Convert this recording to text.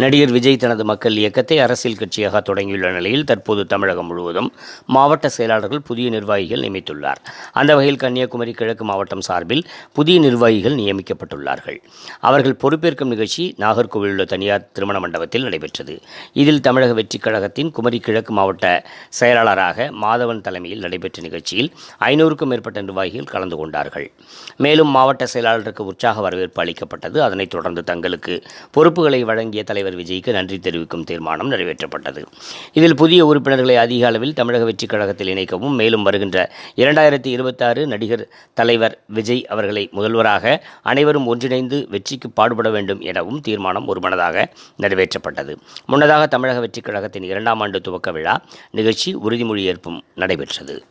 நடிகர் விஜய் தனது மக்கள் இயக்கத்தை அரசியல் கட்சியாக தொடங்கியுள்ள நிலையில் தற்போது தமிழகம் முழுவதும் மாவட்ட செயலாளர்கள் புதிய நிர்வாகிகள் நியமித்துள்ளார். அந்த வகையில் கன்னியாகுமரி கிழக்கு மாவட்டம் சார்பில் புதிய நிர்வாகிகள் நியமிக்கப்பட்டுள்ளார்கள். அவர்கள் பொறுப்பேற்கும் நிகழ்ச்சி நாகர்கோவில் உள்ள தனியார் திருமண மண்டபத்தில் நடைபெற்றது. இதில் தமிழக வெற்றிக் கழகத்தின் குமரி கிழக்கு மாவட்ட செயலாளராக மாதவன் தலைமையில் நடைபெற்ற நிகழ்ச்சியில் ஐநூறுக்கும் மேற்பட்ட நிர்வாகிகள் கலந்து கொண்டார்கள். மேலும் மாவட்ட செயலாளருக்கு உற்சாக வரவேற்பு அளிக்கப்பட்டது. அதனைத் தொடர்ந்து தங்களுக்கு பொறுப்புகளை வழங்கிய தலைவர் விஜய்க்கு நன்றி தெரிவிக்கும் தீர்மானம் நிறைவேற்றப்பட்டது. இதில் புதிய உறுப்பினர்களை அதிக அளவில் தமிழக வெற்றிக் கழகத்தில் இணைக்கவும் மேலும் வருகின்ற இரண்டாயிரத்தி இருபத்தாறு நடிகர் தலைவர் விஜய் அவர்களை முதல்வராக அனைவரும் ஒன்றிணைந்து வெற்றிக்கு பாடுபட வேண்டும் எனவும் தீர்மானம் ஒருமனதாக நிறைவேற்றப்பட்டது. முன்னதாக தமிழக வெற்றிக் கழகத்தின் இரண்டாம் ஆண்டு துவக்க விழா நிகழ்ச்சி உறுதிமொழி ஏற்பும் நடைபெற்றது.